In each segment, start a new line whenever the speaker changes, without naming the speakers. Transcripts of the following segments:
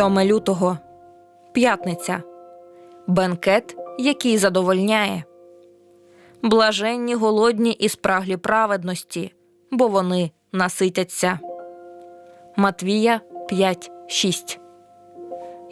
7 лютого. П'ятниця. Бенкет, який задовольняє. Блаженні голодні і спраглі праведності, бо вони наситяться. Матвія 5.6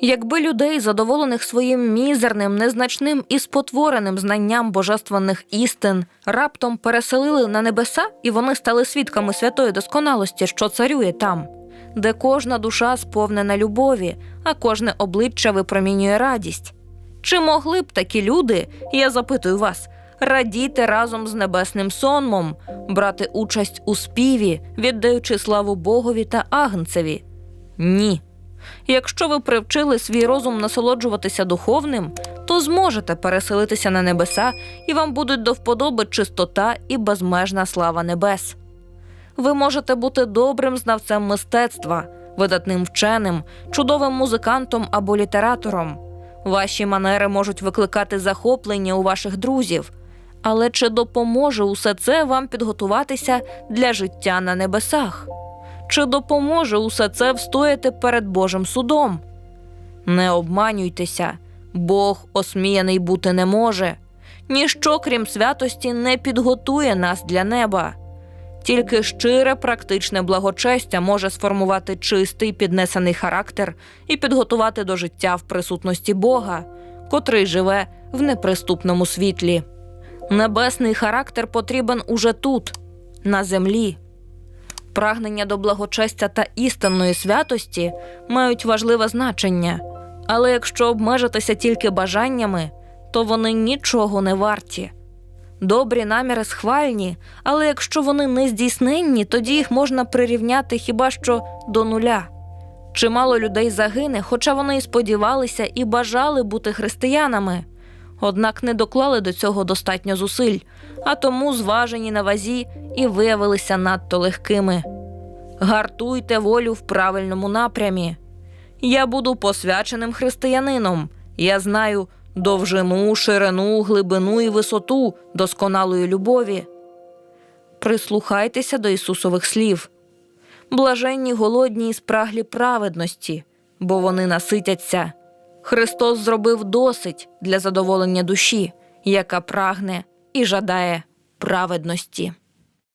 Якби людей, задоволених своїм мізерним, незначним і спотвореним знанням божественних істин, раптом переселили на небеса, і вони стали свідками святої досконалості, що царює там, де кожна душа сповнена любові, а кожне обличчя випромінює радість. Чи могли б такі люди, я запитую вас, радіти разом з небесним сонмом, брати участь у співі, віддаючи славу Богові та Агнцеві? Ні. Якщо ви привчили свій розум насолоджуватися духовним, то зможете переселитися на небеса, і вам будуть до вподоби чистота і безмежна слава небес. Ви можете бути добрим знавцем мистецтва, видатним вченим, чудовим музикантом або літератором. Ваші манери можуть викликати захоплення у ваших друзів. Але чи допоможе усе це вам підготуватися для життя на небесах? Чи допоможе усе це встояти перед Божим судом? Не обманюйтеся, Бог осміяний бути не може. Ніщо, крім святості, не підготує нас для неба. Тільки щире практичне благочестя може сформувати чистий піднесений характер і підготувати до життя в присутності Бога, котрий живе в неприступному світлі. Небесний характер потрібен уже тут, на землі. Прагнення до благочестя та істинної святості мають важливе значення, але якщо обмежитися тільки бажаннями, то вони нічого не варті. Добрі наміри схвальні, але якщо вони не здійсненні, тоді їх можна прирівняти хіба що до нуля. Чимало людей загине, хоча вони і сподівалися і бажали бути християнами, однак не доклали до цього достатньо зусиль, а тому зважені на вазі і виявилися надто легкими. Гартуйте волю в правильному напрямі. Я буду посвяченим християнином. Я знаю довжину, ширину, глибину і висоту досконалої любові. Прислухайтеся до Ісусових слів. Блаженні голодні і спраглі праведності, бо вони наситяться. Христос зробив досить для задоволення душі, яка прагне і жадає праведності.